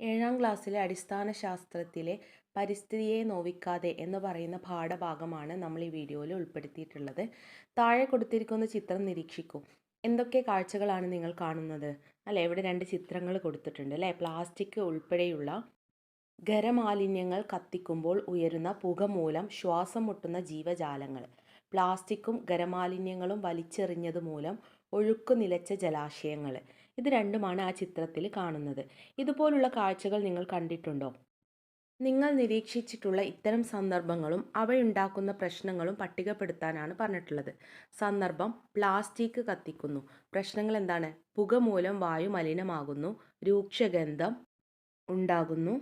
ഏഴാം ക്ലാസ്സിലെ അടിസ്ഥാന ശാസ്ത്രത്തിലെ പരിസ്ഥിതിയെ നോവിക്കാതെ എന്ന് പറയുന്ന പാഠഭാഗമാണ് നമ്മൾ ഈ വീഡിയോയിൽ ഉൾപ്പെടുത്തിയിട്ടുള്ളത്. താഴെ കൊടുത്തിരിക്കുന്ന ചിത്രം നിരീക്ഷിക്കൂ. എന്തൊക്കെ കാഴ്ചകളാണ് നിങ്ങൾ കാണുന്നത്? അല്ലേ? ഇവിടെ രണ്ട് ചിത്രങ്ങൾ കൊടുത്തിട്ടുണ്ട് അല്ലേ? പ്ലാസ്റ്റിക് ഉൾപ്പെടെയുള്ള ഖരമാലിന്യങ്ങൾ കത്തിക്കുമ്പോൾ ഉയരുന്ന പുക മൂലം ശ്വാസം മുട്ടുന്ന ജീവജാലങ്ങൾ. പ്ലാസ്റ്റിക്കും ഖരമാലിന്യങ്ങളും വലിച്ചെറിഞ്ഞത് മൂലം ഒഴുക്കു നിലച്ച ജലാശയങ്ങൾ. ഇത് രണ്ടുമാണ് ആ ചിത്രത്തിൽ കാണുന്നത്. ഇതുപോലുള്ള കാഴ്ചകൾ നിങ്ങൾ കണ്ടിട്ടുണ്ടോ? നിങ്ങൾ നിരീക്ഷിച്ചിട്ടുള്ള ഇത്തരം സന്ദർഭങ്ങളും അവയുണ്ടാക്കുന്ന പ്രശ്നങ്ങളും പട്ടികപ്പെടുത്താനാണ് പറഞ്ഞിട്ടുള്ളത്. സന്ദർഭം പ്ലാസ്റ്റിക് കത്തിക്കുന്നു. പ്രശ്നങ്ങൾ എന്താണ്? പുക മൂലം വായു മലിനമാകുന്നു. രൂക്ഷഗന്ധം ഉണ്ടാകുന്നു.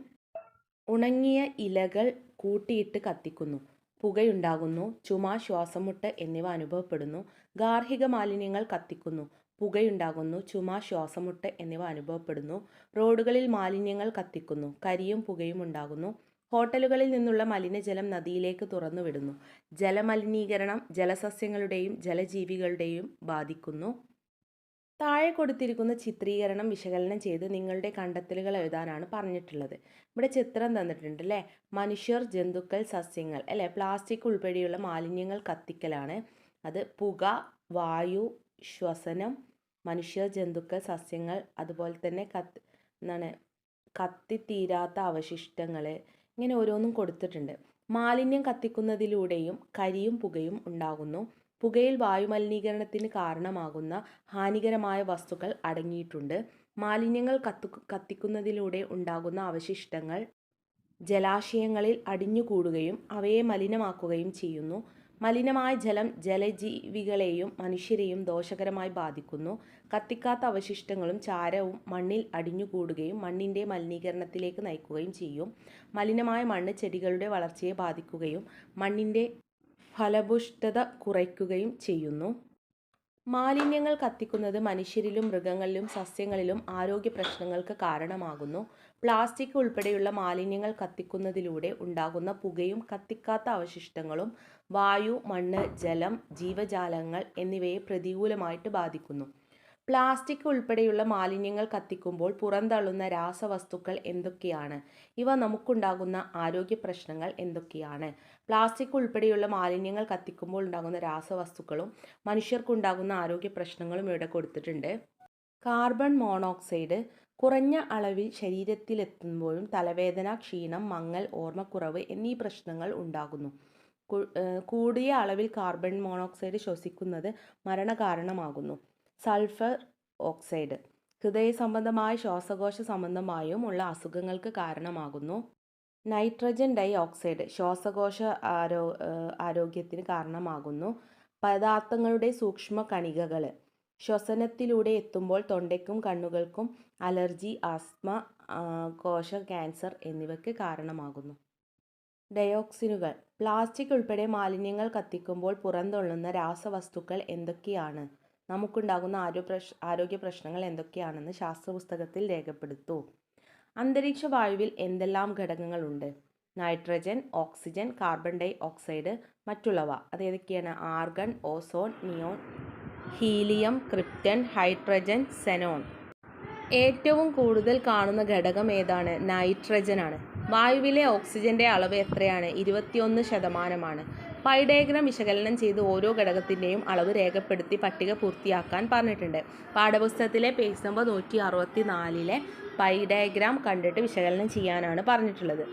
ഉണങ്ങിയ ഇലകൾ കൂട്ടിയിട്ട് കത്തിക്കുന്നു. പുകയുണ്ടാകുന്നു. ചുമ ശ്വാസമുട്ട് എന്നിവ അനുഭവപ്പെടുന്നു. ഗാർഹിക മാലിന്യങ്ങൾ കത്തിക്കുന്നു. പുകയുണ്ടാകുന്നു ചുമ ശ്വാസമുട്ട് എന്നിവ അനുഭവപ്പെടുന്നു റോഡുകളിൽ മാലിന്യങ്ങൾ കത്തിക്കുന്നു കരിയും പുകയും ഉണ്ടാകുന്നു ഹോട്ടലുകളിൽ നിന്നുള്ള മലിനജലം നദിയിലേക്ക് തുറന്നുവിടുന്നു ജലമലിനീകരണം ജലസസ്യങ്ങളുടെയും ജലജീവികളുടെയും ബാധിക്കുന്നു. താഴെ കൊടുത്തിരിക്കുന്ന ചിത്രീകരണം വിശകലനം ചെയ്ത് നിങ്ങളുടെ കണ്ടെത്തലുകൾ എഴുതാനാണ് പറഞ്ഞിട്ടുള്ളത്. ഇവിടെ ചിത്രം തന്നിട്ടുണ്ട് അല്ലേ? മനുഷ്യർ ജന്തുക്കൾ സസ്യങ്ങൾ അല്ലേ? പ്ലാസ്റ്റിക് ഉൾപ്പെടെയുള്ള മാലിന്യങ്ങൾ കത്തിക്കലാണ്. അത് പുക വായു ശ്വസനം മനുഷ്യർ ജന്തുക്കൾ സസ്യങ്ങൾ അതുപോലെ തന്നെ കത്ത് എന്താണ് കത്തിത്തീരാത്ത അവശിഷ്ടങ്ങൾ ഇങ്ങനെ ഓരോന്നും കൊടുത്തിട്ടുണ്ട്. മാലിന്യം കത്തിക്കുന്നതിലൂടെയും കരിയും പുകയും ഉണ്ടാകുന്നു. പുകയിൽ വായുമലിനീകരണത്തിന് കാരണമാകുന്ന ഹാനികരമായ വസ്തുക്കൾ അടങ്ങിയിട്ടുണ്ട്. മാലിന്യങ്ങൾ കത്തു കത്തിക്കുന്നതിലൂടെ ഉണ്ടാകുന്ന അവശിഷ്ടങ്ങൾ ജലാശയങ്ങളിൽ അടിഞ്ഞുകൂടുകയും അവയെ മലിനമാക്കുകയും ചെയ്യുന്നു. മലിനമായ ജലം ജലജീവികളെയും മനുഷ്യരെയും ദോഷകരമായി ബാധിക്കുന്നു. കത്തിക്കാത്ത അവശിഷ്ടങ്ങളും ചാരവും മണ്ണിൽ അടിഞ്ഞുകൂടുകയും മണ്ണിന്റെ മലിനീകരണത്തിലേക്ക് നയിക്കുകയും ചെയ്യും. മലിനമായ മണ്ണ് ചെടികളുടെ വളർച്ചയെ ബാധിക്കുകയും മണ്ണിന്റെ ഫലഭൂഷ്ഠത കുറയ്ക്കുകയും ചെയ്യുന്നു. മാലിന്യങ്ങൾ കത്തിക്കുന്നത് മനുഷ്യരിലും മൃഗങ്ങളിലും സസ്യങ്ങളിലും ആരോഗ്യ പ്രശ്നങ്ങൾക്ക് കാരണമാകുന്നു. പ്ലാസ്റ്റിക് ഉൾപ്പെടെയുള്ള മാലിന്യങ്ങൾ കത്തിക്കുന്നതിലൂടെ ഉണ്ടാകുന്ന പുകയും കത്തിക്കാത്ത അവശിഷ്ടങ്ങളും വായു മണ്ണ് ജലം ജീവജാലങ്ങൾ എന്നിവയെ പ്രതികൂലമായിട്ട് ബാധിക്കുന്നു. പ്ലാസ്റ്റിക് ഉൾപ്പെടെയുള്ള മാലിന്യങ്ങൾ കത്തിക്കുമ്പോൾ പുറന്തള്ളുന്ന രാസവസ്തുക്കൾ എന്തൊക്കെയാണ്? ഇവ നമുക്കുണ്ടാകുന്ന ആരോഗ്യ പ്രശ്നങ്ങൾ എന്തൊക്കെയാണ്? പ്ലാസ്റ്റിക് ഉൾപ്പെടെയുള്ള മാലിന്യങ്ങൾ കത്തിക്കുമ്പോൾ ഉണ്ടാകുന്ന രാസവസ്തുക്കളും മനുഷ്യർക്കുണ്ടാകുന്ന ആരോഗ്യ പ്രശ്നങ്ങളും ഇവിടെ കൊടുത്തിട്ടുണ്ട്. കാർബൺ മോണോക്സൈഡ് കുറഞ്ഞ അളവിൽ ശരീരത്തിലെത്തുമ്പോഴും തലവേദന ക്ഷീണം മങ്ങൽ ഓർമ്മക്കുറവ് എന്നീ പ്രശ്നങ്ങൾ ഉണ്ടാകുന്നു. കൂടിയ അളവിൽ കാർബൺ മോണോക്സൈഡ് ശ്വസിക്കുന്നത് മരണകാരണമാകുന്നു. സൾഫർ ഓക്സൈഡ് ഹൃദയ സംബന്ധമായ ശ്വാസകോശ സംബന്ധമായും ഉള്ള അസുഖങ്ങൾക്ക് കാരണമാകുന്നു. നൈട്രജൻ ഡൈ ഓക്സൈഡ് ശ്വാസകോശ ആരോ ആരോഗ്യത്തിന് കാരണമാകുന്നു. പദാർത്ഥങ്ങളുടെ സൂക്ഷ്മ കണികകൾ ശ്വസനത്തിലൂടെ എത്തുമ്പോൾ തൊണ്ടയ്ക്കും കണ്ണുകൾക്കും അലർജി ആസ്മ കോശ ക്യാൻസർ എന്നിവയ്ക്ക് കാരണമാകുന്നു. ഡയോക്സിനുകൾ. പ്ലാസ്റ്റിക് ഉൾപ്പെടെ മാലിന്യങ്ങൾ കത്തിക്കുമ്പോൾ പുറന്തള്ളുന്ന രാസവസ്തുക്കൾ എന്തൊക്കെയാണ്? നമുക്കുണ്ടാകുന്ന ആരോഗ്യ ആരോഗ്യ പ്രശ്നങ്ങൾ എന്തൊക്കെയാണെന്ന് ശാസ്ത്രപുസ്തകത്തിൽ രേഖപ്പെടുത്തൂ. അന്തരീക്ഷ വായുവിൽ എന്തെല്ലാം ഘടകങ്ങളുണ്ട്? Nitrogen oxygen carbon dioxide മറ്റുള്ളവ. അത് ഏതൊക്കെയാണ്? Argon ozone neon helium krypton hydrogen xenon. ഏറ്റവും കൂടുതൽ കാണുന്ന ഘടകം ഏതാണ്? നൈട്രജൻ ആണ് വായുവിലെ ഓക്സിജന്റെ അളവ് എത്രയാണ്? ഇരുപത്തിയൊന്ന് ശതമാനമാണ്. പൈ ഡയഗ്രാം വിശകലനം ചെയ്ത് ഓരോ ഘടകത്തിന്റെയും അളവ് രേഖപ്പെടുത്തി പട്ടിക പൂർത്തിയാക്കാൻ പറഞ്ഞിട്ടുണ്ട്. പാഠപുസ്തകത്തിലെ പേജ് നമ്പർ നൂറ്റി അറുപത്തി നാലിലെ പൈ ഡയഗ്രാം കണ്ടിട്ട് വിശകലനം ചെയ്യാനാണ് പറഞ്ഞിട്ടുള്ളത്.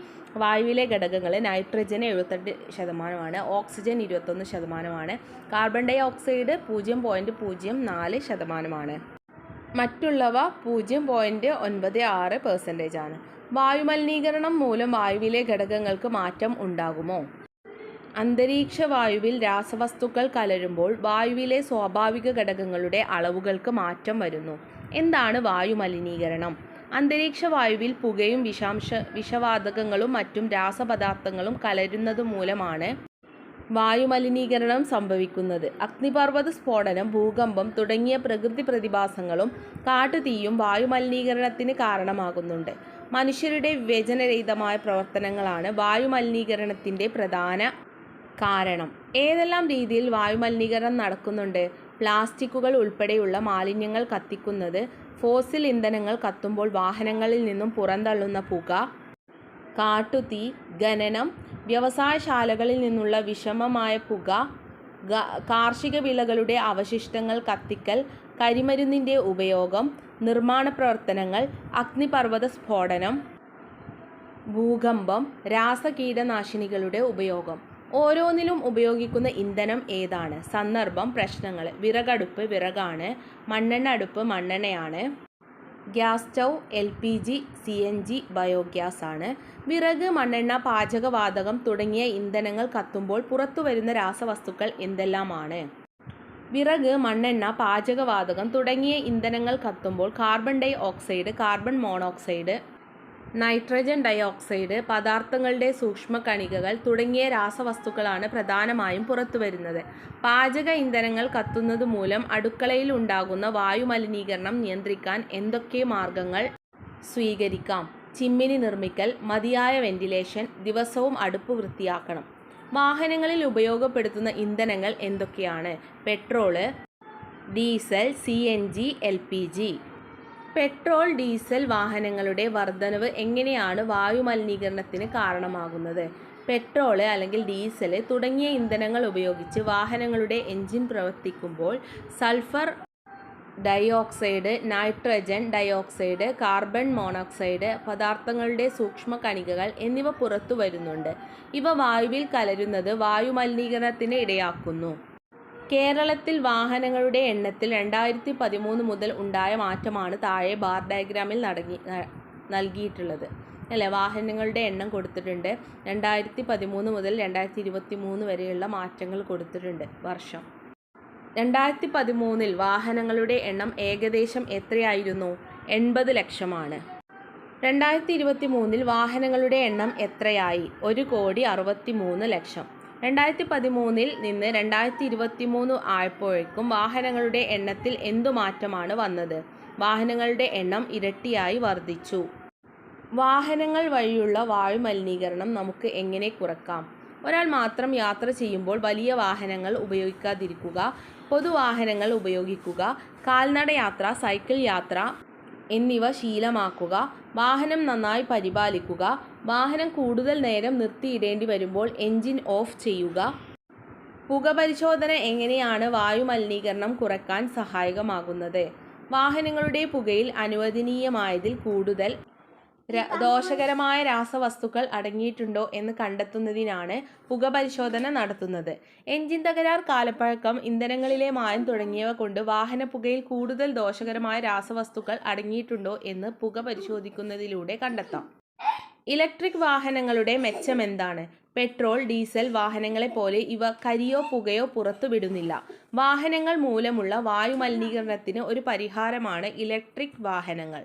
വായുവിലെ ഘടകങ്ങൾ നൈട്രജൻ എഴുപത്തെട്ട് ശതമാനമാണ് ഓക്സിജൻ ഇരുപത്തൊന്ന് ശതമാനമാണ് കാർബൺ ഡൈ ഓക്സൈഡ് പൂജ്യം പോയിന്റ് പൂജ്യം നാല് ശതമാനമാണ്. മറ്റുള്ളവ പൂജ്യം പോയിന്റ് ഒൻപത് ആറ് പെർസെന്റേജ് ആണ്. വായുമലിനീകരണം മൂലം വായുവിലെ ഘടകങ്ങൾക്ക് മാറ്റം ഉണ്ടാകുമോ? അന്തരീക്ഷ വായുവിൽ രാസവസ്തുക്കൾ കലരുമ്പോൾ വായുവിലെ സ്വാഭാവിക ഘടകങ്ങളുടെ അളവുകൾക്ക് മാറ്റം വരുന്നു. എന്താണ് വായുമലിനീകരണം? അന്തരീക്ഷ വായുവിൽ പുകയും വിഷാംശ വിഷവാതകങ്ങളും മറ്റും രാസപദാർത്ഥങ്ങളും കലരുന്നത് മൂലമാണ് വായുമലിനീകരണം സംഭവിക്കുന്നത്. അഗ്നിപർവത സ്ഫോടനം ഭൂകമ്പം തുടങ്ങിയ പ്രകൃതി പ്രതിഭാസങ്ങളും കാട്ടുതീയും വായുമലിനീകരണത്തിന് കാരണമാകുന്നുണ്ട്. മനുഷ്യരുടെ വ്യജനരഹിതമായ പ്രവർത്തനങ്ങളാണ് വായുമലിനീകരണത്തിന്റെ പ്രധാന കാരണം. ഏതെല്ലാം രീതിയിൽ വായുമലിനീകരണം നടക്കുന്നുണ്ട്? പ്ലാസ്റ്റിക്കുകൾ ഉൾപ്പെടെയുള്ള മാലിന്യങ്ങൾ കത്തിക്കുന്നത് ഫോസിൽ ഇന്ധനങ്ങൾ കത്തുമ്പോൾ വാഹനങ്ങളിൽ നിന്നും പുറന്തള്ളുന്ന പുക കാട്ടുതീ ഖനനം വ്യവസായശാലകളിൽ നിന്നുള്ള വിഷമമായ പുക കാർഷിക വിളകളുടെ അവശിഷ്ടങ്ങൾ കത്തിക്കൽ കരിമരുന്നിന്റെ ഉപയോഗം നിർമ്മാണ പ്രവർത്തനങ്ങൾ അഗ്നിപർവത സ്ഫോടനം ഭൂകമ്പം രാസകീടനാശിനികളുടെ ഉപയോഗം. ഓരോന്നിലും ഉപയോഗിക്കുന്ന ഇന്ധനം ഏതാണ്? സന്ദർഭം പ്രശ്നങ്ങൾ. വിറകടുപ്പ് വിറകാണ്. മണ്ണെണ്ണ അടുപ്പ് മണ്ണെണ്ണയാണ്. Gas stove L P G C N G biogas ആണ് വിറക് മണ്ണെണ്ണ പാചകവാതകം തുടങ്ങിയ ഇന്ധനങ്ങൾ കത്തുമ്പോൾ പുറത്തു വരുന്ന രാസവസ്തുക്കൾ എന്തെല്ലാമാണ്? വിറക് മണ്ണെണ്ണ പാചകവാതകം തുടങ്ങിയ ഇന്ധനങ്ങൾ കത്തുമ്പോൾ carbon dioxide carbon monoxide nitrogen dioxide പദാർത്ഥങ്ങളുടെ സൂക്ഷ്മകണികകൾ തുടങ്ങിയ രാസവസ്തുക്കളാണ് പ്രധാനമായും പുറത്തുവരുന്നത് പാചക ഇന്ധനങ്ങൾ കത്തുന്നത് മൂലം അടുക്കളയിൽ ഉണ്ടാകുന്ന വായുമലിനീകരണം നിയന്ത്രിക്കാൻ എന്തൊക്കെ മാർഗങ്ങൾ? സ്വീകരിക്കാം. ചിമ്മിനി നിർമ്മിക്കൽ മതിയായ വെന്റിലേഷൻ ദിവസവും അടുപ്പ് വൃത്തിയാക്കണം. വാഹനങ്ങളിൽ ഉപയോഗപ്പെടുത്തുന്ന ഇന്ധനങ്ങൾ എന്തൊക്കെയാണ്? Petrol diesel C N G L P G. Petrol diesel വാഹനങ്ങളുടെ വർധനവ് എങ്ങനെയാണ് വായുമലിനീകരണത്തിന് കാരണമാകുന്നത്? പെട്രോൾ അല്ലെങ്കിൽ ഡീസൽ തുടങ്ങിയ ഇന്ധനങ്ങൾ ഉപയോഗിച്ച് വാഹനങ്ങളുടെ എൻജിൻ പ്രവർത്തിക്കുമ്പോൾ sulphur dioxide nitrogen dioxide carbon monoxide പദാർത്ഥങ്ങളുടെ സൂക്ഷ്മ കണികകൾ എന്നിവ പുറത്തു വരുന്നുണ്ട്. ഇവ വായുവിൽ കലരുന്നത് വായുമലിനീകരണത്തിന് ഇടയാക്കുന്നു. കേരളത്തിൽ വാഹനങ്ങളുടെ എണ്ണത്തിൽ രണ്ടായിരത്തി പതിമൂന്ന് മുതൽ ഉണ്ടായ മാറ്റമാണ് താഴെ ബാർ ഡയഗ്രാമിൽ നടങ്ങി നൽകിയിട്ടുള്ളത്. അല്ലേ? വാഹനങ്ങളുടെ എണ്ണം കൊടുത്തിട്ടുണ്ട്. രണ്ടായിരത്തി പതിമൂന്ന് മുതൽ രണ്ടായിരത്തി ഇരുപത്തി മൂന്ന് വരെയുള്ള മാറ്റങ്ങൾ കൊടുത്തിട്ടുണ്ട് വർഷം. രണ്ടായിരത്തി പതിമൂന്നിൽ വാഹനങ്ങളുടെ എണ്ണം ഏകദേശം എത്രയായിരുന്നു? എൺപത് ലക്ഷമാണ്. രണ്ടായിരത്തി ഇരുപത്തി മൂന്നിൽ വാഹനങ്ങളുടെ എണ്ണം എത്രയായി? ഒരു കോടി അറുപത്തി മൂന്ന് ലക്ഷം. രണ്ടായിരത്തി പതിമൂന്നിൽ നിന്ന് രണ്ടായിരത്തി ഇരുപത്തി മൂന്ന് ആയപ്പോഴേക്കും വാഹനങ്ങളുടെ എണ്ണത്തിൽ എന്തു മാറ്റമാണ് വന്നത്? വാഹനങ്ങളുടെ എണ്ണം ഇരട്ടിയായി വർദ്ധിച്ചു. വാഹനങ്ങൾ വഴിയുള്ള വായുമലിനീകരണം നമുക്ക് എങ്ങനെ കുറക്കാം? ഒരാൾ മാത്രം യാത്ര ചെയ്യുമ്പോൾ വലിയ വാഹനങ്ങൾ ഉപയോഗിക്കാതിരിക്കുക പൊതുവാഹനങ്ങൾ ഉപയോഗിക്കുക കാൽനട യാത്ര സൈക്കിൾ യാത്ര എന്നിവ ശീലമാക്കുക വാഹനം നന്നായി പരിപാലിക്കുക വാഹനം കൂടുതൽ നേരം നിർത്തിയിടേണ്ടി വരുമ്പോൾ എൻജിൻ ഓഫ് ചെയ്യുക. പുകപരിശോധന എങ്ങനെയാണ് വായുമലിനീകരണം കുറയ്ക്കാൻ സഹായകമാകുന്നത്? വാഹനങ്ങളുടെ പുകയിൽ അനുവദനീയമായതിൽ കൂടുതൽ ദോഷകരമായ രാസവസ്തുക്കൾ അടങ്ങിയിട്ടുണ്ടോ എന്ന് കണ്ടെത്തുന്നതിനാണ് പുകപരിശോധന നടത്തുന്നത്. എഞ്ചിൻ തകരാർ കാലപ്പഴക്കം ഇന്ധനങ്ങളിലെ മായം തുടങ്ങിയവ കൊണ്ട് വാഹന പുകയിൽ കൂടുതൽ ദോഷകരമായ രാസവസ്തുക്കൾ അടങ്ങിയിട്ടുണ്ടോ എന്ന് പുക പരിശോധിക്കുന്നതിലൂടെ കണ്ടെത്താം. ഇലക്ട്രിക് വാഹനങ്ങളുടെ മെച്ചം എന്താണ്? പെട്രോൾ ഡീസൽ വാഹനങ്ങളെ പോലെ ഇവ കരിയോ പുകയോ പുറത്തുവിടുന്നില്ല വാഹനങ്ങൾ മൂലമുള്ള വായുമലിനീകരണത്തിന് ഒരു പരിഹാരമാണ് ഇലക്ട്രിക് വാഹനങ്ങൾ.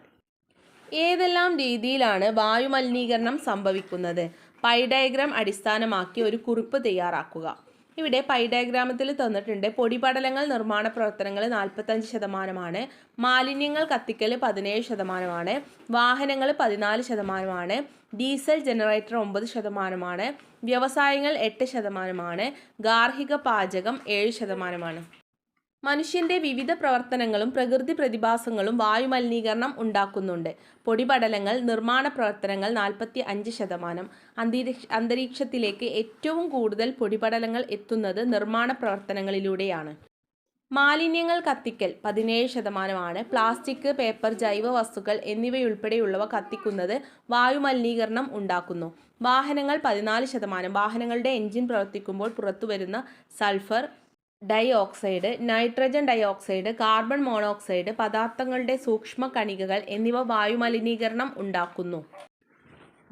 ഏതെല്ലാം രീതിയിലാണ് വായുമലിനീകരണം സംഭവിക്കുന്നത്? പൈ ഡയഗ്രാം അടിസ്ഥാനമാക്കി ഒരു കുറിപ്പ് തയ്യാറാക്കുക. ഇവിടെ പൈ ഡയഗ്രാമത്തിൽ തന്നിട്ടുണ്ട് പൊടിപടലങ്ങൾ നിർമ്മാണ പ്രവർത്തനങ്ങൾ നാൽപ്പത്തഞ്ച് ശതമാനമാണ് മാലിന്യങ്ങൾ കത്തിക്കൽ പതിനേഴ് ശതമാനമാണ് വാഹനങ്ങൾ പതിനാല് ശതമാനമാണ് ഡീസൽ ജനറേറ്റർ ഒമ്പത് ശതമാനമാണ് വ്യവസായങ്ങൾ എട്ട് ശതമാനമാണ് ഗാർഹിക പാചകം ഏഴ് ശതമാനമാണ്. മനുഷ്യന്റെ വിവിധ പ്രവർത്തനങ്ങളും പ്രകൃതി പ്രതിഭാസങ്ങളും വായുമലിനീകരണം ഉണ്ടാക്കുന്നുണ്ട്. പൊടിപടലങ്ങൾ നിർമ്മാണ പ്രവർത്തനങ്ങൾ നാൽപ്പത്തി അഞ്ച് ശതമാനം. അന്തരീക്ഷ അന്തരീക്ഷത്തിലേക്ക് ഏറ്റവും കൂടുതൽ പൊടിപടലങ്ങൾ എത്തുന്നത് നിർമ്മാണ പ്രവർത്തനങ്ങളിലൂടെയാണ്. മാലിന്യങ്ങൾ കത്തിക്കൽ പതിനേഴ് ശതമാനമാണ്. പ്ലാസ്റ്റിക് പേപ്പർ ജൈവ വസ്തുക്കൾ എന്നിവയുൾപ്പെടെയുള്ളവ കത്തിക്കുന്നത് വായുമലിനീകരണം ഉണ്ടാക്കുന്നു. വാഹനങ്ങൾ പതിനാല് ശതമാനം. വാഹനങ്ങളുടെ എഞ്ചിൻ പ്രവർത്തിക്കുമ്പോൾ പുറത്തുവരുന്ന sulphur dioxide nitrogen dioxide carbon monoxide പദാർത്ഥങ്ങളുടെ സൂക്ഷ്മ കണികകൾ എന്നിവ വായുമലിനീകരണം ഉണ്ടാക്കുന്നു.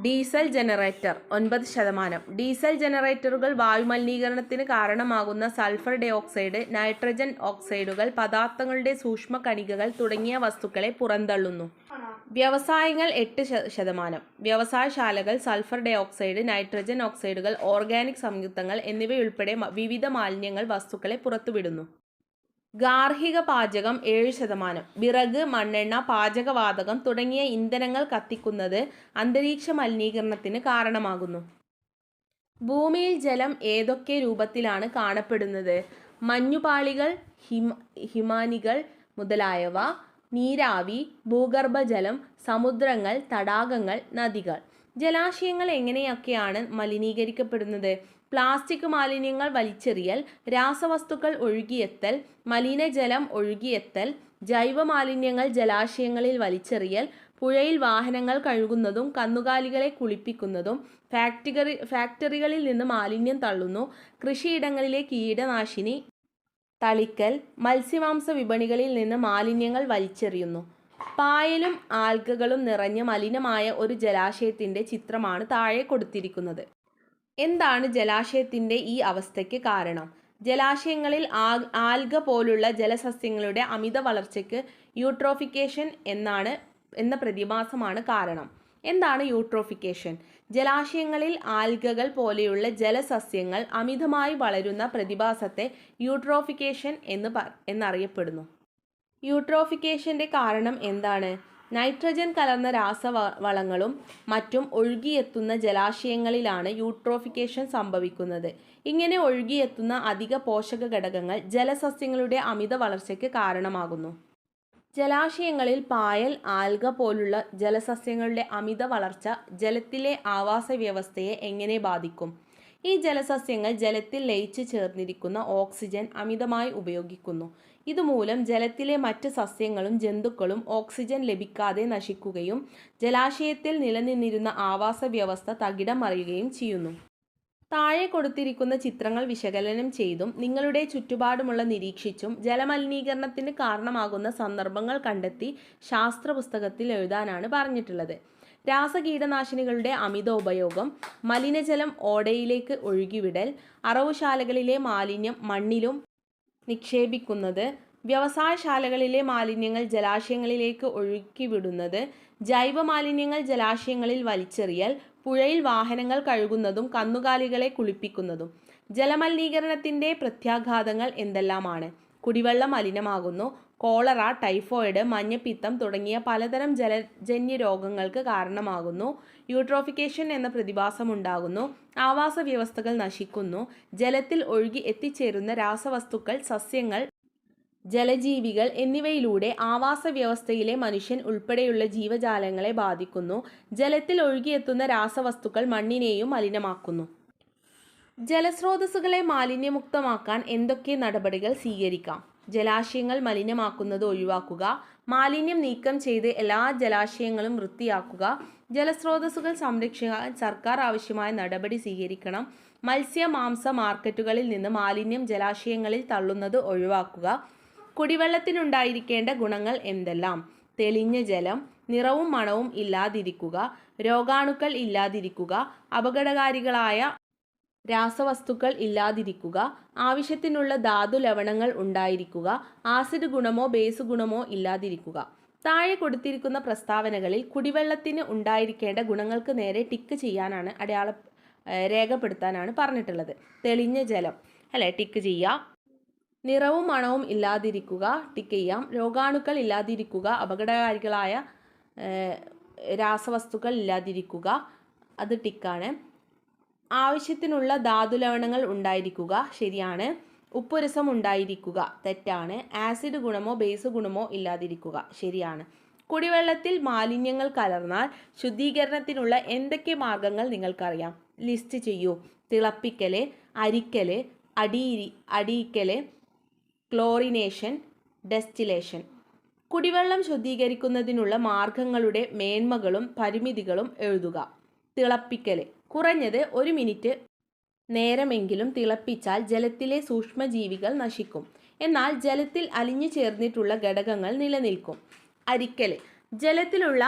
ഡീസൽ ജനറേറ്റർ ഒൻപത് ശതമാനം. ഡീസൽ ജനറേറ്ററുകൾ വായുമലിനീകരണത്തിന് കാരണമാകുന്ന സൾഫർ ഡൈ ഓക്സൈഡ് നൈട്രജൻ ഓക്സൈഡുകൾ പദാർത്ഥങ്ങളുടെ സൂക്ഷ്മ കണികകൾ തുടങ്ങിയ വസ്തുക്കളെ പുറന്തള്ളുന്നു. വ്യവസായങ്ങൾ എട്ട് ശതമാനം. വ്യവസായശാലകൾ സൾഫർ ഡൈ ഓക്സൈഡ് നൈട്രജൻ ഓക്സൈഡുകൾ ഓർഗാനിക് സംയുക്തങ്ങൾ എന്നിവയുൾപ്പെടെ വിവിധ മാലിന്യങ്ങൾ വസ്തുക്കളെ പുറത്തുവിടുന്നു. ഗാർഹിക പാചകം ഏഴ് ശതമാനം. വിറക് മണ്ണെണ്ണ പാചകവാതകം തുടങ്ങിയ ഇന്ധനങ്ങൾ കത്തിക്കുന്നത് അന്തരീക്ഷ മലിനീകരണത്തിന് കാരണമാകുന്നു. ഭൂമിയിൽ ജലം ഏതൊക്കെ രൂപത്തിലാണ് കാണപ്പെടുന്നത്? മഞ്ഞുപാളികൾ ഹിമ ഹിമാനികൾ മുതലായവ നീരാവി ഭൂഗർഭജലം സമുദ്രങ്ങൾ തടാകങ്ങൾ നദികൾ. ജലാശയങ്ങൾ എങ്ങനെയൊക്കെയാണ് മലിനീകരിക്കപ്പെടുന്നത്? പ്ലാസ്റ്റിക് മാലിന്യങ്ങൾ വലിച്ചെറിയൽ രാസവസ്തുക്കൾ ഒഴുകിയെത്തൽ മലിനജലം ഒഴുകിയെത്തൽ ജൈവ മാലിന്യങ്ങൾ ജലാശയങ്ങളിൽ വലിച്ചെറിയൽ പുഴയിൽ വാഹനങ്ങൾ കഴുകുന്നതും കന്നുകാലികളെ കുളിപ്പിക്കുന്നതും ഫാക്ടറി ഫാക്ടറികളിൽ നിന്ന് മാലിന്യം തള്ളുന്നു കൃഷിയിടങ്ങളിലെ കീടനാശിനി തളിക്കൽ മത്സ്യമാംസ വിപണികളിൽ നിന്ന് മാലിന്യങ്ങൾ വലിച്ചെറിയുന്നു. പായലും ആൽഗകളും നിറഞ്ഞ മലിനമായ ഒരു ജലാശയത്തിന്റെ ചിത്രമാണ് താഴെ കൊടുത്തിരിക്കുന്നത്. എന്താണ് ജലാശയത്തിന്റെ ഈ അവസ്ഥയ്ക്ക് കാരണം? ജലാശയങ്ങളിൽ ആൽഗ പോലുള്ള ജലസസ്യങ്ങളുടെ അമിത വളർച്ചയ്ക്ക് യൂട്രോഫിക്കേഷൻ എന്നാണ് എന്ന പ്രതിഭാസമാണ് കാരണം. എന്താണ് യൂട്രോഫിക്കേഷൻ? ജലാശയങ്ങളിൽ ആൽഗകൾ പോലെയുള്ള ജലസസ്യങ്ങൾ അമിതമായി വളരുന്ന പ്രതിഭാസത്തെ യൂട്രോഫിക്കേഷൻ എന്ന് പ എന്നറിയപ്പെടുന്നു. യൂട്രോഫിക്കേഷന്റെ കാരണം എന്താണ്? നൈട്രജൻ കലർന്ന രാസവളങ്ങളും മറ്റും ഒഴുകിയെത്തുന്ന ജലാശയങ്ങളിലാണ് യൂട്രോഫിക്കേഷൻ സംഭവിക്കുന്നത്. ഇങ്ങനെ ഒഴുകിയെത്തുന്ന അധിക പോഷക ഘടകങ്ങൾ ജലസസ്യങ്ങളുടെ അമിത വളർച്ചയ്ക്ക് കാരണമാകുന്നു. ജലാശയങ്ങളിൽ പായൽ ആൽഗ പോലുള്ള ജലസസ്യങ്ങളുടെ അമിത വളർച്ച ജലത്തിലെ ആവാസ വ്യവസ്ഥയെ എങ്ങനെ ബാധിക്കും? ഈ ജലസസ്യങ്ങൾ ജലത്തിൽ ലയിച്ചു ചേർന്നിരിക്കുന്ന ഓക്സിജൻ അമിതമായി ഉപയോഗിക്കുന്നു. ഇതുമൂലം ജലത്തിലെ മറ്റ് സസ്യങ്ങളും ജന്തുക്കളും ഓക്സിജൻ ലഭിക്കാതെ നശിക്കുകയും ജലാശയത്തിൽ നിലനിന്നിരുന്ന ആവാസ വ്യവസ്ഥ തകിടം മറിയുകയും ചെയ്യുന്നു. താഴെ കൊടുത്തിരിക്കുന്ന ചിത്രങ്ങൾ വിശകലനം ചെയ്തും നിങ്ങളുടെ ചുറ്റുപാടുമുള്ള നിരീക്ഷിച്ചും ജലമലിനീകരണത്തിന് കാരണമാകുന്ന സന്ദർഭങ്ങൾ കണ്ടെത്തി ശാസ്ത്ര പുസ്തകത്തിൽ എഴുതാനാണ് പറഞ്ഞിട്ടുള്ളത്. രാസകീടനാശിനികളുടെ അമിത ഉപയോഗം മലിനജലം ഓടയിലേക്ക് ഒഴുകിവിടൽ അറവുശാലകളിലെ മാലിന്യം മണ്ണിലും നിക്ഷേപിക്കുന്നത് വ്യവസായശാലകളിലെ മാലിന്യങ്ങൾ ജലാശയങ്ങളിലേക്ക് ഒഴുക്കിവിടുന്നത് ജൈവ മാലിന്യങ്ങൾ ജലാശയങ്ങളിൽ വലിച്ചെറിയൽ പുഴയിൽ വാഹനങ്ങൾ കഴുകുന്നതും കന്നുകാലികളെ കുളിപ്പിക്കുന്നതും. ജലമലിനീകരണത്തിന്റെ പ്രത്യാഘാതങ്ങൾ എന്തെല്ലാമാണ്? കുടിവെള്ളം മലിനമാകുന്നു കോളറ ടൈഫോയിഡ് മഞ്ഞപ്പിത്തം തുടങ്ങിയ പലതരം ജലജന്യ രോഗങ്ങൾക്ക് കാരണമാകുന്നു യൂട്രോഫിക്കേഷൻ എന്ന പ്രതിഭാസം ഉണ്ടാകുന്നു ആവാസ വ്യവസ്ഥകൾ നശിക്കുന്നു ജലത്തിൽ ഒഴുകി എത്തിച്ചേരുന്ന രാസവസ്തുക്കൾ സസ്യങ്ങൾ ജലജീവികൾ എന്നിവയിലൂടെ ആവാസ വ്യവസ്ഥയിലെ മനുഷ്യൻ ഉൾപ്പെടെയുള്ള ജീവജാലങ്ങളെ ബാധിക്കുന്നു. ജലത്തിൽ ഒഴുകിയെത്തുന്ന രാസവസ്തുക്കൾ മണ്ണിനെയും മലിനമാക്കുന്നു. ജലസ്രോതസ്സുകളെ മാലിന്യമുക്തമാക്കാൻ എന്തൊക്കെ നടപടികൾ സ്വീകരിക്കാം? ജലാശയങ്ങൾ മലിനമാക്കുന്നത് ഒഴിവാക്കുക. മാലിന്യം നീക്കം ചെയ്ത് എല്ലാ ജലാശയങ്ങളും വൃത്തിയാക്കുക. ജലസ്രോതസ്സുകൾ സംരക്ഷിക്കാൻ സർക്കാർ ആവശ്യമായ നടപടി സ്വീകരിക്കണം. മത്സ്യ മാംസ മാർക്കറ്റുകളിൽ നിന്ന് മാലിന്യം ജലാശയങ്ങളിൽ തള്ളുന്നത് ഒഴിവാക്കുക. കുടിവെള്ളത്തിനുണ്ടായിരിക്കേണ്ട ഗുണങ്ങൾ എന്തെല്ലാം? തെളിഞ്ഞ ജലം നിറവും മണവും ഇല്ലാതിരിക്കുക രോഗാണുക്കൾ ഇല്ലാതിരിക്കുക അപകടകാരികളായ രാസവസ്തുക്കൾ ഇല്ലാതിരിക്കുക ആവശ്യത്തിനുള്ള ധാതു ലവണങ്ങൾ ഉണ്ടായിരിക്കുക ആസിഡ് ഗുണമോ ബേസ് ഗുണമോ ഇല്ലാതിരിക്കുക. താഴെ കൊടുത്തിരിക്കുന്ന പ്രസ്താവനകളിൽ കുടിവെള്ളത്തിന് ഉണ്ടായിരിക്കേണ്ട ഗുണങ്ങൾക്ക് നേരെ ടിക്ക് ചെയ്യാനാണ് അടയാള രേഖപ്പെടുത്താനാണ് പറഞ്ഞിട്ടുള്ളത്. തെളിഞ്ഞ ജലം അല്ലേ? ടിക്ക് ചെയ്യുക. നിറവും മണവും ഇല്ലാതിരിക്കുക ടിക്ക് ചെയ്യാം. രോഗാണുക്കൾ ഇല്ലാതിരിക്കുക അപകടകാരികളായ രാസവസ്തുക്കൾ ഇല്ലാതിരിക്കുക അത് ടിക്കാണ്. ആവശ്യത്തിനുള്ള ധാതു ലവണങ്ങൾ ഉണ്ടായിരിക്കുക ശരിയാണ്. ഉപ്പുരസം ഉണ്ടായിരിക്കുക തെറ്റാണ്. ആസിഡ് ഗുണമോ ബേസ് ഗുണമോ ഇല്ലാതിരിക്കുക ശരിയാണ്. കുടിവെള്ളത്തിൽ മാലിന്യങ്ങൾ കലർന്നാൽ ശുദ്ധീകരണത്തിനുള്ള എന്തൊക്കെ മാർഗങ്ങൾ നിങ്ങൾക്കറിയാം? ലിസ്റ്റ് ചെയ്യൂ. തിളപ്പിക്കൽ അരിക്കൽ അടിയിരി അടിയിക്കൽ ക്ലോറിനേഷൻ ഡെസ്റ്റിലേഷൻ. കുടിവെള്ളം ശുദ്ധീകരിക്കുന്നതിനുള്ള മാർഗങ്ങളുടെ മേന്മകളും പരിമിതികളും എഴുതുക. തിളപ്പിക്കൽ കുറഞ്ഞത് ഒരു മിനിറ്റ് നേരമെങ്കിലും തിളപ്പിച്ചാൽ ജലത്തിലെ സൂക്ഷ്മജീവികൾ നശിക്കും. എന്നാൽ ജലത്തിൽ അലിഞ്ഞു ചേർന്നിട്ടുള്ള ഘടകങ്ങൾ നിലനിൽക്കും. അരിക്കൽ ജലത്തിലുള്ള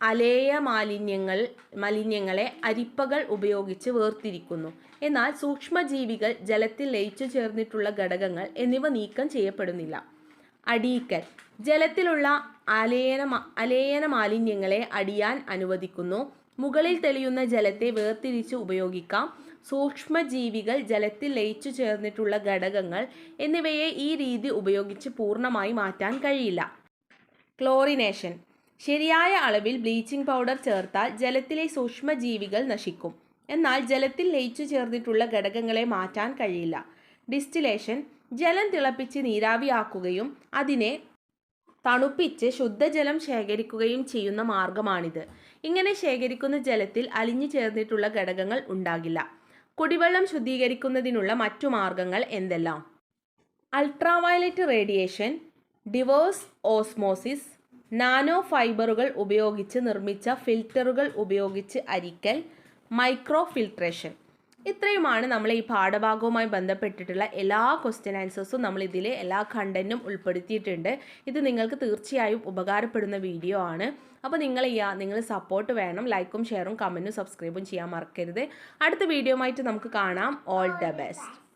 അലേയ മാലിന്യങ്ങൾ മാലിന്യങ്ങളെ അരിപ്പകൾ ഉപയോഗിച്ച് വേർതിരിക്കുന്നു. എന്നാൽ സൂക്ഷ്മജീവികൾ ജലത്തിൽ ലയിച്ചു ചേർന്നിട്ടുള്ള ഘടകങ്ങൾ എന്നിവ നീക്കം ചെയ്യപ്പെടുന്നില്ല. അടിയിക്കൽ ജലത്തിലുള്ള അലേയന അലേയന മാലിന്യങ്ങളെ അടിയാൻ അനുവദിക്കുന്നു. മുകളിൽ തെളിയുന്ന ജലത്തെ വേർതിരിച്ച് ഉപയോഗിക്കാം. സൂക്ഷ്മജീവികൾ ജലത്തിൽ ലയിച്ചു ചേർന്നിട്ടുള്ള ഘടകങ്ങൾ എന്നിവയെ ഈ രീതി ഉപയോഗിച്ച് പൂർണമായി മാറ്റാൻ കഴിയില്ല. ക്ലോറിനേഷൻ. ശരിയായ അളവിൽ ബ്ലീച്ചിംഗ് പൗഡർ ചേർത്താൽ ജലത്തിലെ സൂക്ഷ്മജീവികൾ നശിക്കും. എന്നാൽ ജലത്തിൽ ലയിച്ചു ചേർന്നിട്ടുള്ള ഘടകങ്ങളെ മാറ്റാൻ കഴിയില്ല. ഡിസ്റ്റിലേഷൻ ജലം തിളപ്പിച്ച് നീരാവിയാക്കുകയും അതിനെ തണുപ്പിച്ച് ശുദ്ധജലം ശേഖരിക്കുകയും ചെയ്യുന്ന മാർഗമാണിത്. ഇങ്ങനെ ശേഖരിക്കുന്ന ജലത്തിൽ അലിഞ്ഞു ചേർന്നിട്ടുള്ള ഘടകങ്ങൾ ഉണ്ടാകില്ല. കുടിവെള്ളം ശുദ്ധീകരിക്കുന്നതിനുള്ള മറ്റു മാർഗങ്ങൾ എന്തെല്ലാം? Ultraviolet radiation reverse osmosis nano ഫൈബറുകൾ ഉപയോഗിച്ച് നിർമ്മിച്ച ഫിൽറ്ററുകൾ ഉപയോഗിച്ച് അരിക്കൽ മൈക്രോ ഫിൽട്രേഷൻ ഇത്രയുമാണ് നമ്മൾ ഈ പാഠഭാഗവുമായി ബന്ധപ്പെട്ടിട്ടുള്ള എല്ലാ ക്വസ്റ്റ്യൻ ആൻസേഴ്സും നമ്മൾ ഇതിലെ എല്ലാ കണ്ടന്റും ഉൾപ്പെടുത്തിയിട്ടുണ്ട്. ഇത് നിങ്ങൾക്ക് തീർച്ചയായും ഉപകാരപ്പെടുന്ന വീഡിയോ ആണ്. അപ്പോൾ നിങ്ങൾ നിങ്ങൾ സപ്പോർട്ട് വേണം ലൈക്കും ഷെയറും കമന്റും സബ്സ്ക്രൈബും ചെയ്യാൻ മറക്കരുത്. അടുത്ത വീഡിയോ ആയിട്ട് നമുക്ക് കാണാം. All the best